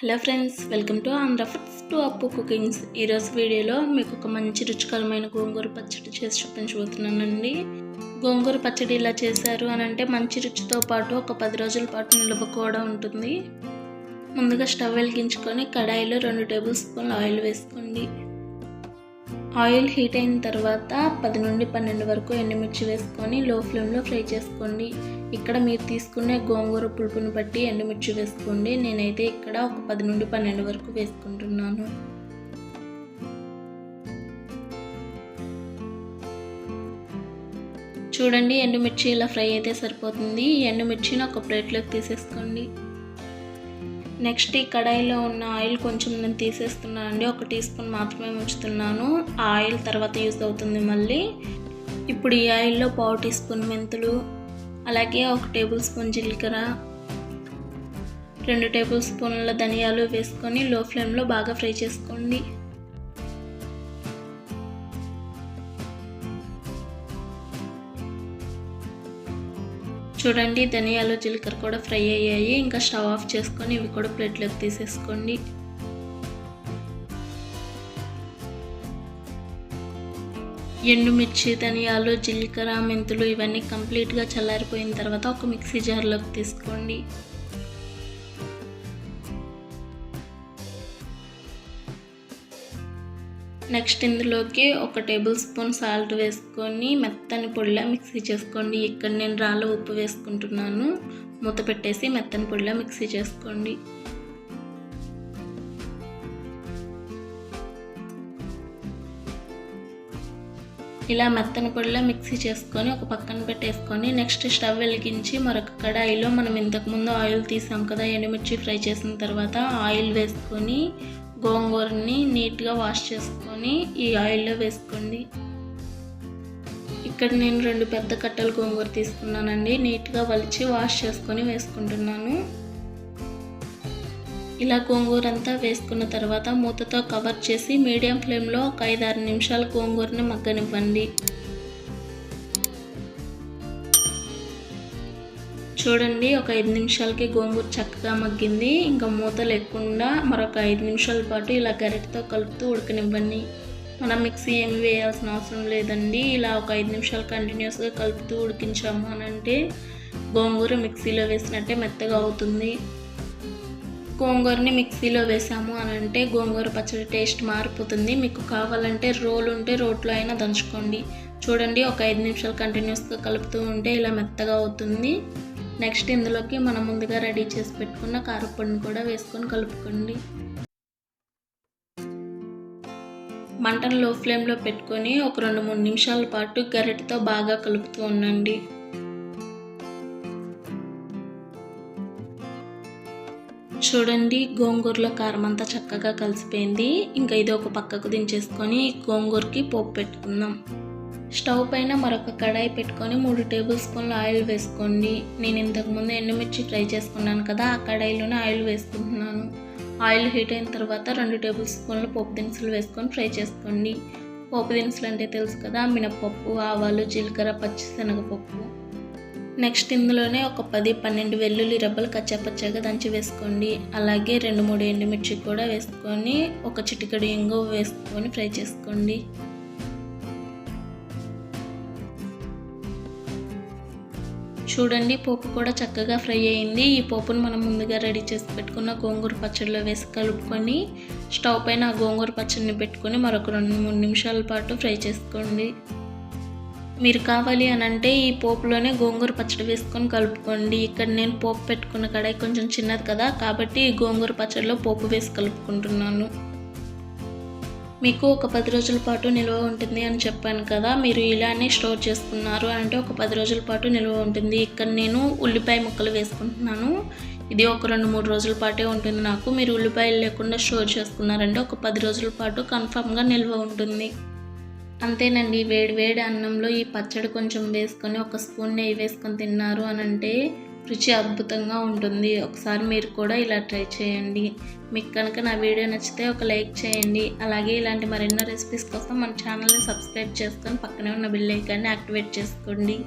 Hello friends welcome to Andhra foods to Appu cookings. ఈరోజు వీడియోలో మీకు ఒక మంచి రుచికరమైన గోంగూర పచ్చడి చేసి చూపించబోతున్నానండి. గోంగూర పచ్చడి ఇలా చేశారు అని అంటే మంచి రుచితో పాటు ఒక పది రోజుల పాటు నిలువ కూడా ఉంటుంది. ముందుగా స్టవ్ వెలిగించుకొని కడాయిలో రెండు టేబుల్ స్పూన్లు ఆయిల్ వేసుకోండి. ఆయిల్ హీట్ అయిన తర్వాత పది నుండి పన్నెండు వరకు ఎండుమిర్చి వేసుకొని లో ఫ్లేమ్లో ఫ్రై చేసుకోండి. ఇక్కడ మీరు తీసుకునే గోంగూర పులుపుని బట్టి ఎండుమిర్చి వేసుకోండి. నేనైతే ఇక్కడ ఒక పది నుండి పన్నెండు వరకు వేసుకుంటున్నాను. చూడండి ఎండుమిర్చి ఇలా ఫ్రై అయితే సరిపోతుంది. ఈ ఎండుమిర్చిని ఒక ప్లేట్లోకి తీసేసుకోండి. నెక్స్ట్ ఈ కడాయిలో ఉన్న ఆయిల్ కొంచెం నేను తీసేస్తున్నాను అండి ఒక టీ స్పూన్ మాత్రమే ఉంచుతున్నాను. ఆ ఆయిల్ తర్వాత యూస్ అవుతుంది మళ్ళీ. ఇప్పుడు ఈ ఆయిల్లో పావు టీ స్పూన్ మెంతులు అలాగే ఒక టేబుల్ స్పూన్ జీలకర్ర రెండు టేబుల్ స్పూన్ల ధనియాలు వేసుకొని లో ఫ్లేమ్లో బాగా ఫ్రై చేసుకోండి. చూడండి ధనియాలు జీలకర్ర కూడా ఫ్రై అయ్యాయి. ఇంకా స్టవ్ ఆఫ్ చేసుకొని ఇవి కూడా ప్లేట్లోకి తీసేసుకోండి. ఎండుమిర్చి ధనియాలు జీలకర్ర మెంతులు ఇవన్నీ కంప్లీట్గా చల్లారిపోయిన తర్వాత ఒక మిక్సీ జార్లోకి తీసుకోండి. నెక్స్ట్ ఇందులోకి ఒక టేబుల్ స్పూన్ సాల్ట్ వేసుకొని మెత్తని పొడిలా మిక్సీ చేసుకోండి. ఇక్కడ నేను రాళ్ళ ఉప్పు వేసుకుంటున్నాను. మూత పెట్టేసి మెత్తని పొడిలా మిక్సీ చేసుకోండి. ఇలా మెత్తని పొడిలో మిక్సీ చేసుకొని ఒక పక్కన పెట్టేసుకొని నెక్స్ట్ స్టవ్ వెలిగించి మరొక కడాయిలో మనం ఇంతకుముందు ఆయిల్ తీసాం కదా ఎండుమిర్చి ఫ్రై చేసిన తర్వాత ఆయిల్ వేసుకొని గోంగూరని నీట్గా వాష్ చేసుకొని ఈ ఆయిల్లో వేసుకోండి. ఇక్కడ నేను రెండు పెద్ద కట్టలు గోంగూర తీసుకున్నానండి. నీట్గా వలిచి వాష్ చేసుకొని వేసుకుంటున్నాను. ఇలా గోంగూర అంతా వేసుకున్న తర్వాత మూతతో కవర్ చేసి మీడియం ఫ్లేమ్లో ఒక ఐదారు నిమిషాలు గోంగూరని మగ్గనివ్వండి. చూడండి ఒక ఐదు నిమిషాలకి గోంగూర చక్కగా మగ్గింది. ఇంకా మూత లేకుండా మరొక ఐదు నిమిషాల పాటు ఇలా గరిటతో కలుపుతూ ఉడకనివ్వండి. మనం మిక్సీ ఏమి వేయాల్సిన అవసరం లేదండి. ఇలా ఒక ఐదు నిమిషాలు కంటిన్యూస్గా కలుపుతూ ఉడికించాము అని అంటే గోంగూర మిక్సీలో వేసినట్టే మెత్తగా అవుతుంది. గోంగూరని మిక్సీలో వేసాము అని అంటే గోంగూర పచ్చడి టేస్ట్ మారిపోతుంది. మీకు కావాలంటే రోల్ ఉంటే రోట్లో అయినా దంచుకోండి. చూడండి ఒక ఐదు నిమిషాలు కంటిన్యూస్గా కలుపుతూ ఉంటే ఇలా మెత్తగా అవుతుంది. నెక్స్ట్ ఇందులోకి మనం ముందుగా రెడీ చేసి పెట్టుకున్న కారపొడిని కూడా వేసుకొని కలుపుకోండి. మంటను లో ఫ్లేమ్లో పెట్టుకొని ఒక రెండు మూడు నిమిషాల పాటు గరిటతో బాగా కలుపుతూ ఉండండి. చూడండి గోంగూరలో కారం అంతా చక్కగా కలిసిపోయింది. ఇంకా ఇది ఒక పక్కకు దించేసుకొని గోంగూరకి పోపు పెట్టుకుందాం. స్టవ్ పైన మరొక కడాయి పెట్టుకొని మూడు టేబుల్ స్పూన్ల ఆయిల్ వేసుకోండి. నేను ఇంతకుముందు ఎండుమిర్చి ఫ్రై చేసుకున్నాను కదా ఆ కడాయిలోనే ఆయిల్ వేసుకుంటున్నాను. ఆయిల్ హీట్ అయిన తర్వాత రెండు టేబుల్ స్పూన్ల పోపు దినుసులు వేసుకొని ఫ్రై చేసుకోండి. పోపు దినుసులు అంటే తెలుసు కదా మినపప్పు ఆవాలు జీలకర్ర పచ్చిశనగపప్పు. నెక్స్ట్ ఇందులోనే ఒక పది పన్నెండు వెల్లుల్లి రెబ్బలు కచ్చాపచ్చాగా దంచి వేసుకోండి. అలాగే రెండు మూడు ఎండుమిర్చి కూడా వేసుకొని ఒక చిటికడు ఇంగువ వేసుకొని ఫ్రై చేసుకోండి. చూడండి పోపు కూడా చక్కగా ఫ్రై అయింది. ఈ పోపును మనం ముందుగా రెడీ చేసి పెట్టుకున్న గోంగూర పచ్చడిలో వేసి కలుపుకొని స్టవ్ పైన ఆ గోంగూర పచ్చడిని పెట్టుకొని మరొక రెండు మూడు నిమిషాల పాటు ఫ్రై చేసుకోండి. మీరు కావాలి అని అంటే ఈ పోపులోనే గోంగూర పచ్చడి వేసుకొని కలుపుకోండి. ఇక్కడ నేను పోపు పెట్టుకున్న కడాయి కొంచెం చిన్నది కదా కాబట్టి ఈ గోంగూర పచ్చడిలో పోపు వేసి కలుపుకుంటున్నాను. మీకు ఒక పది రోజుల పాటు నిల్వ ఉంటుంది అని చెప్పాను కదా మీరు ఇలానే స్టోర్ చేసుకున్నారు అంటే ఒక పది రోజుల పాటు నిల్వ ఉంటుంది. ఇక్కడ నేను ఉల్లిపాయ ముక్కలు వేసుకుంటున్నాను. ఇది ఒక రెండు మూడు రోజుల పాటే ఉంటుంది నాకు. మీరు ఉల్లిపాయలు లేకుండా స్టోర్ చేసుకున్నారంటే ఒక పది రోజుల పాటు కన్ఫామ్గా నిల్వ ఉంటుంది. అంతేనండి వేడి వేడి అన్నంలో ఈ పచ్చడి కొంచెం వేసుకొని ఒక స్పూన్ నెయ్యి వేసుకొని తిన్నారు అని అంటే రుచి అద్భుతంగా ఉంటుంది. ఒకసారి మీరు కూడా ఇలా ట్రై చేయండి. మీకు కనుక నా వీడియో నచ్చితే ఒక లైక్ చేయండి. అలాగే ఇలాంటి మరెన్నో రెసిపీస్ కోసం మన ఛానల్ని సబ్స్క్రైబ్ చేసుకొని పక్కనే ఉన్న బిల్ ఐకాన్ని యాక్టివేట్ చేసుకోండి.